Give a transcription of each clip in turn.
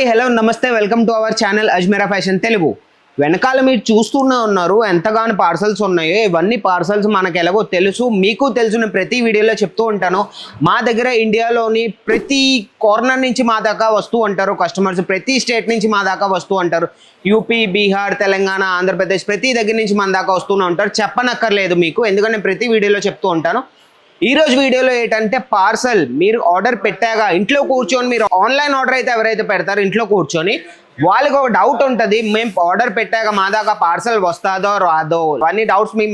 Hi hello నమస్తే welcome to our channel Ajmeera fashion Telugu. వెనకాల మీరు చూస్తూనే ఉన్నారు ఎంతగానో పార్సల్స్ ఉన్నాయో ఇవన్నీ పార్సల్స్ మనకు ఎలాగో తెలుసు మీకు తెలుసుని ప్రతి వీడియోలో చెప్తూ ఉంటాను. మా దగ్గర ఇండియాలోని ప్రతి కార్నర్ నుంచి మా దాకా వస్తూ ఉంటారు కస్టమర్స్ ప్రతి స్టేట్ నుంచి మా దాకా వస్తూ ఉంటారు. యూపీ బీహార్ తెలంగాణ ఆంధ్రప్రదేశ్ ప్రతి దగ్గర నుంచి మన దాకా వస్తూనే ఉంటారు. చెప్పనక్కర్లేదు మీకు ఎందుకంటే ప్రతి వీడియోలో చెప్తూ ఉంటాను. ఈరోజు వీడియోలో ఏంటంటే పార్సల్ మీరు ఆర్డర్ పెట్టాక ఇంట్లో కూర్చొని మీరు ఆన్లైన్ ఆర్డర్ అయితే ఎవరైతే పెడతారో ఇంట్లో కూర్చొని వాళ్ళకి ఒక డౌట్ ఉంటుంది మేము ఆర్డర్ పెట్టాక మా దాకా పార్సల్ వస్తుందో రాదో? అన్ని డౌట్స్ మీ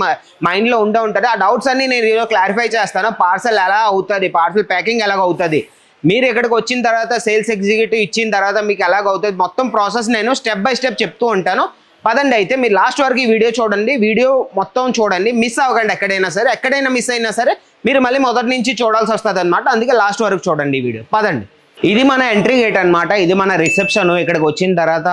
మైండ్లో ఉండే ఉంటుంది. ఆ డౌట్స్ అన్ని నేను ఈరోజు క్లారిఫై చేస్తాను. పార్సల్ ఎలా అవుతుంది పార్సల్ ప్యాకింగ్ ఎలాగ అవుతుంది? మీరు ఇక్కడికి వచ్చిన తర్వాత సేల్స్ ఎగ్జిక్యూటివ్ ఇచ్చిన తర్వాత మీకు ఎలాగ అవుతుంది? మొత్తం ప్రాసెస్ నేను స్టెప్ బై స్టెప్ చెప్తూ ఉంటాను. పదండి అయితే మీరు లాస్ట్ వరకు ఈ వీడియో చూడండి. వీడియో మొత్తం చూడండి. మిస్ అవ్వకండి ఎక్కడైనా సరే. ఎక్కడైనా మిస్ అయినా సరే మీరు మళ్ళీ మొదటి నుంచి చూడాల్సి వస్తుంది అనమాట అందుకే లాస్ట్ వరకు చూడండి ఈ వీడియో. పదండి. ఇది మన ఎంట్రీ గేట్ అన్నమాట. ఇది మన రిసెప్షన్ ఇక్కడికి వచ్చిన తర్వాత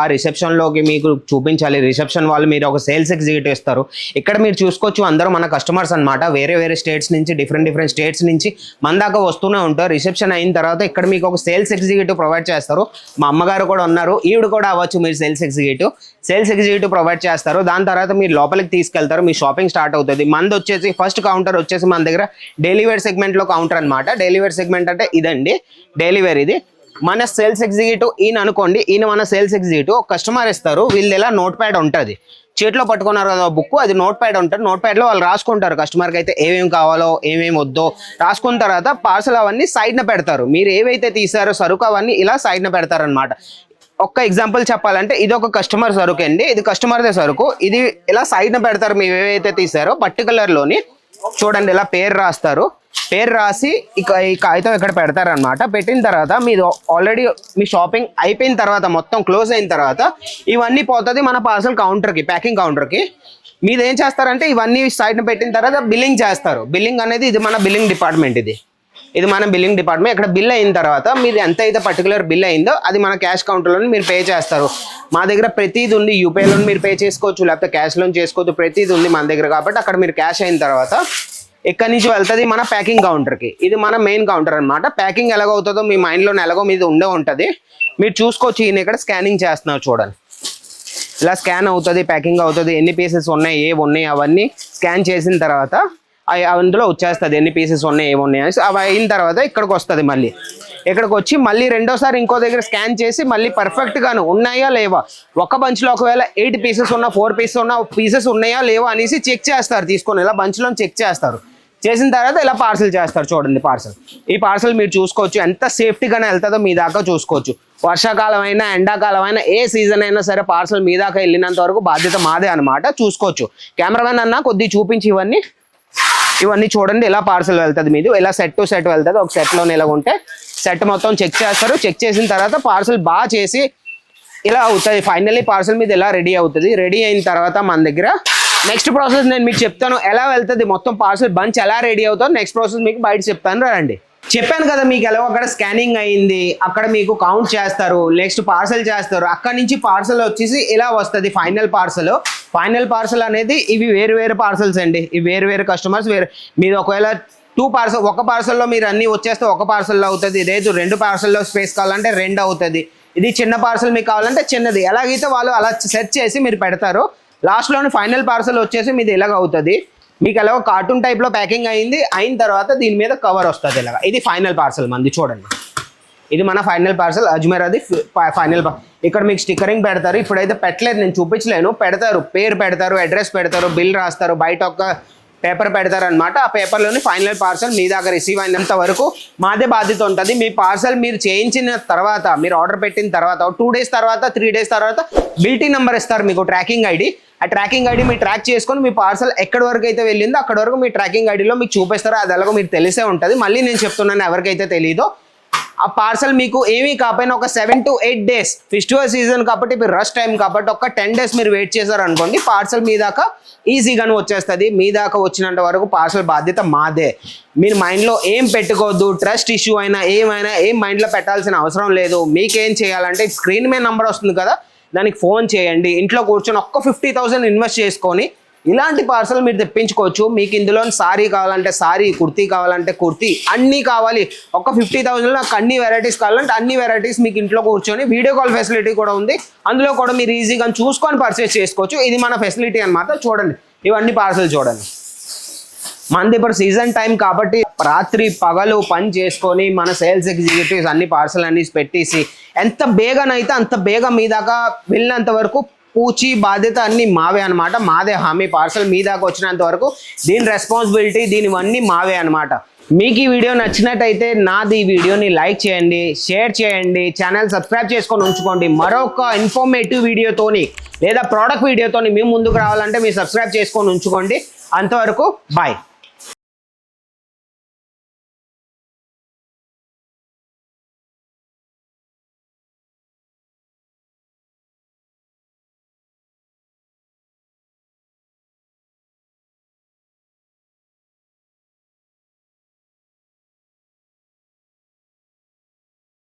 ఆ రిసెప్షన్లోకి మీకు చూపించాలి. రిసెప్షన్ వాళ్ళు మీరు ఒక సేల్స్ ఎగ్జిక్యూటివ్ ఇస్తారు. ఇక్కడ మీరు చూసుకోవచ్చు అందరూ మన కస్టమర్స్ అన్నమాట. వేరే వేరే స్టేట్స్ నుంచి డిఫరెంట్ డిఫరెంట్ స్టేట్స్ నుంచి మన దాకా వస్తూనే ఉంటారు. రిసెప్షన్ అయిన తర్వాత ఇక్కడ మీకు ఒక సేల్స్ ఎగ్జిక్యూటివ్ ప్రొవైడ్ చేస్తారు. మా అమ్మగారు కూడా ఉన్నారు. ఈవిడ కూడా అవ్వచ్చు మీరు sales executive sales executive provide చేస్తారు. దాని తర్వాత మీరు లోపలికి తీసుకెళ్తారు. మీ షాపింగ్ స్టార్ట్ అవుతుంది. మంది వచ్చేసి ఫస్ట్ కౌంటర్ వచ్చేసి మన దగ్గర డెలివరీ సెగ్మెంట్లో కౌంటర్ అనమాట డెలివరీ సెగ్మెంట్ అంటే ఇదండి. డెలివరీ ఇది. మన సేల్స్ ఎగ్జిక్యూటివ్ ఈయన అనుకోండి ఈయన మన సేల్స్ ఎగ్జిక్యూటివ్ కస్టమర్ ఇస్తారు వీళ్ళు ఇలా నోట్ ప్యాడ్ ఉంటుంది. చేతిలో పట్టుకున్నారు కదా బుక్ అది నోట్ ప్యాడ్ ఉంటుంది. నోట్ ప్యాడ్లో వాళ్ళు రాసుకుంటారు కస్టమర్కి అయితే ఏమేమి కావాలో ఏమేమి వద్దో. రాసుకున్న తర్వాత పార్సల్ అవన్నీ సైడ్న పెడతారు. మీరు ఏవైతే తీసారో సరుకు అవన్నీ ఇలా సైడ్న పెడతారనమాట ఒక్క ఎగ్జాంపుల్ చెప్పాలంటే ఇది ఒక కస్టమర్ సరుకు అండి ఇది కస్టమర్దే సరుకు. ఇది ఇలా సైడ్న పెడతారు మీరు ఏవైతే తీసారో పర్టికులర్లోని చూడండి ఇలా పేరు రాస్తారు. పేరు రాసి ఇక ఈ కాగితం ఇక్కడ పెడతారనమాట పెట్టిన తర్వాత మీరు ఆల్రెడీ మీ షాపింగ్ అయిపోయిన తర్వాత మొత్తం క్లోజ్ అయిన తర్వాత ఇవన్నీ పోతుంది మన పార్సల్ కౌంటర్కి ప్యాకింగ్ కౌంటర్కి మీరు ఏం చేస్తారంటే ఇవన్నీ సైడ్న పెట్టిన తర్వాత బిల్లింగ్ చేస్తారు. బిల్లింగ్ అనేది ఇది మన బిల్లింగ్ డిపార్ట్మెంట్ ఇది. ఇది మన బిల్లింగ్ డిపార్ట్మెంట్ ఇక్కడ బిల్ అయిన తర్వాత మీరు ఎంత అయితే పర్టికులర్ బిల్ అయిందో అది మన క్యాష్ కౌంటర్లో మీరు పే చేస్తారు. మా దగ్గర ప్రతిది ఉంది. యూపీఐలో మీరు పే చేసుకోవచ్చు. లేకపోతే క్యాష్లో చేసుకోవచ్చు. ప్రతిది ఉంది మన దగ్గర కాబట్టి అక్కడ మీరు క్యాష్ అయిన తర్వాత ఎక్కడి నుంచి వెళ్తుంది? మన ప్యాకింగ్ కౌంటర్కి ఇది మన మెయిన్ కౌంటర్ అనమాట ప్యాకింగ్ ఎలాగవుతుందో మీ మైండ్లోనే ఎలాగో మీద ఉండే ఉంటుంది. మీరు చూసుకోవచ్చు ఈయన ఇక్కడ స్కానింగ్ చేస్తున్నారు చూడండి. ఇలా స్కాన్ అవుతుంది ప్యాకింగ్ అవుతుంది. ఎన్ని పీసెస్ ఉన్నాయి ఏవి ఉన్నాయి అవన్నీ స్కాన్ చేసిన తర్వాత అందులో వచ్చేస్తుంది ఎన్ని పీసెస్ ఉన్నాయి ఏమి ఉన్నాయి అనేసి. అవి అయిన తర్వాత ఇక్కడికి వస్తుంది మళ్ళీ. ఇక్కడికి వచ్చి మళ్ళీ రెండోసారి ఇంకో దగ్గర స్కాన్ చేసి మళ్ళీ పర్ఫెక్ట్గాను ఉన్నాయా లేవా? ఒక బంచ్లో ఒకవేళ ఎయిట్ పీసెస్ ఉన్న ఫోర్ పీసెస్ ఉన్న పీసెస్ ఉన్నాయా లేవా అనేసి చెక్ చేస్తారు. తీసుకొని ఇలా బంచ్లో చెక్ చేస్తారు. చేసిన తర్వాత ఇలా పార్సల్ చేస్తారు చూడండి పార్సల్ ఈ పార్సల్ మీరు చూసుకోవచ్చు. ఎంత సేఫ్టీగానే వెళ్తుందో మీ దాకా చూసుకోవచ్చు. వర్షాకాలం అయినా ఎండాకాలం అయినా ఏ సీజన్ అయినా సరే పార్సల్ మీ దాకా వెళ్ళినంత వరకు బాధ్యత మాదే అనమాట చూసుకోవచ్చు. కెమెరామెన్ అన్న కొద్దిగా చూపించి ఇవన్నీ ఇవన్నీ చూడండి ఇలా పార్సల్ వెళ్తుంది మీది. ఇలా సెట్ టు సెట్ వెళ్తుంది. ఒక సెట్లో ఇలా ఉంటే సెట్ మొత్తం చెక్ చేస్తారు. చెక్ చేసిన తర్వాత పార్సల్ బాగా చేసి ఇలా అవుతుంది ఫైనల్లీ పార్సల్ మీద ఎలా రెడీ అవుతుంది? రెడీ అయిన తర్వాత మన దగ్గర నెక్స్ట్ ప్రాసెస్ నేను మీకు చెప్తాను. ఎలా వెళ్తుంది? మొత్తం పార్సల్ బంచ్ ఎలా రెడీ అవుతుందో నెక్స్ట్ ప్రాసెస్ మీకు బయట చెప్తాను. రండి. చెప్పాను కదా మీకు ఎలా అక్కడ స్కానింగ్ అయింది. అక్కడ మీకు కౌంట్ చేస్తారు. నెక్స్ట్ పార్సల్ చేస్తారు. అక్కడ నుంచి పార్సల్ వచ్చేసి ఇలా వస్తుంది ఫైనల్ పార్సల్ ఫైనల్ పార్సల్ అనేది ఇవి వేరు వేరు పార్సల్స్ అండి. ఇవి వేరు వేరు కస్టమర్స్ వేరు. మీరు ఒకవేళ టూ పార్సల్ ఒక పార్సల్లో మీరు అన్ని వచ్చేస్తే ఒక పార్సల్లో అవుతుంది. లేదు రెండు పార్సల్లో స్పేస్ కావాలంటే రెండు అవుతుంది. ఇది చిన్న పార్సల్ మీకు కావాలంటే చిన్నది. ఎలాగైతే వాళ్ళు అలా సెట్ చేసి మీరు పెడతారు లాస్ట్లోని ఫైనల్ పార్సల్ వచ్చేసి మీది ఇలాగ అవుతుంది? మీకు ఎలాగో కార్టూన్ టైప్లో ప్యాకింగ్ అయింది అయిన తర్వాత దీని మీద కవర్ వస్తుంది ఇలాగ ఇది ఫైనల్ పార్సల్ మంది చూడండి. ఇది మన ఫైనల్ పార్సల్ అజ్మీర్ అది ఫైనల్ ఇక్కడ మీకు స్టిక్కరింగ్ పెడతారు. ఇప్పుడైతే పెట్టలేదు నేను చూపించలేను. పెడతారు పేరు పెడతారు అడ్రస్ పెడతారు బిల్ రాస్తారు బయట ఒక పేపర్ పెడతారు అనమాట ఆ పేపర్లోని ఫైనల్ పార్సల్ మీ దగ్గర రిసీవ్ అయినంత వరకు మాదే బాధ్యత ఉంటుంది. మీ పార్సల్ మీరు చేయించిన తర్వాత మీరు ఆర్డర్ పెట్టిన తర్వాత టూ డేస్ తర్వాత త్రీ డేస్ తర్వాత బిల్టీ నెంబర్ ఇస్తారు మీకు ట్రాకింగ్ ఐడి. ఆ ట్రాకింగ్ ఐడి మీరు ట్రాక్ చేసుకొని మీ పార్సల్ ఎక్కడి వరకు అయితే వెళ్ళిందో అక్కడ వరకు మీ ట్రాకింగ్ ఐడిలో మీకు చూపిస్తారో. అది ఎలాగో మీకు తెలిసే ఉంటుంది. మళ్ళీ నేను చెప్తున్నాను ఎవరికైతే తెలియదో ఆ పార్సల్ మీకు ఏమీ కాకపోయినా ఒక seven to eight days festival season కాబట్టి ఇప్పుడు రష్ టైం కాబట్టి ఒక టెన్ డేస్ మీరు వెయిట్ చేశారు అనుకోండి పార్సల్ మీ దాకా ఈజీగానే వచ్చేస్తుంది. మీ దాకా వచ్చినంత వరకు పార్సల్ బాధ్యత మాదే. మీరు మైండ్లో ఏం పెట్టుకోవద్దు ట్రస్ట్ ఇష్యూ అయినా ఏమైనా ఏం మైండ్లో పెట్టాల్సిన అవసరం లేదు. మీకేం చేయాలంటే స్క్రీన్ మీద నెంబర్ వస్తుంది కదా దానికి ఫోన్ చేయండి. ఇంట్లో కూర్చొని ఒక్క ఫిఫ్టీ థౌసండ్ ఇన్వెస్ట్ చేసుకొని ఇలాంటి పార్సల్ మీరు తెప్పించుకోవచ్చు. మీకు ఇందులో సారీ కావాలంటే సారీ కుర్తీ కావాలంటే కుర్తీ అన్నీ కావాలి. ఒక ఫిఫ్టీ థౌసండ్లో నాకు అన్ని వెరైటీస్ కావాలంటే అన్ని వెరైటీస్ మీకు ఇంట్లో కూర్చొని వీడియో కాల్ ఫెసిలిటీ కూడా ఉంది. అందులో కూడా మీరు ఈజీగా చూసుకొని పర్చేస్ చేసుకోవచ్చు. ఇది మన ఫెసిలిటీ అనమాట చూడండి. ఇవన్నీ పార్సల్ చూడండి. మనది ఇప్పుడు సీజన్ టైం కాబట్టి రాత్రి పగలు పని చేసుకొని మన సేల్స్ ఎగ్జిక్యూటివ్స్ అన్ని పార్సల్ అన్ని పెట్టేసి ఎంత బేగనైతే అంత బేగ మీ దాకా వెళ్ళినంత వరకు పూచి బాధ్యత అన్ని మావే అనమాట మాదే హామీ పార్సల్ మీ దాకా వచ్చినంత వరకు దీని రెస్పాన్సిబిలిటీ దీనివన్నీ మావే అనమాట మీకు ఈ వీడియో నచ్చినట్టయితే నాది ఈ వీడియోని లైక్ చేయండి షేర్ చేయండి ఛానల్ సబ్స్క్రైబ్ చేసుకొని ఉంచుకోండి. మరొక ఇన్ఫర్మేటివ్ వీడియోతోని లేదా ప్రోడక్ట్ వీడియోతోని మేము ముందుకు రావాలంటే మీరు సబ్స్క్రైబ్ చేసుకొని ఉంచుకోండి. అంతవరకు బాయ్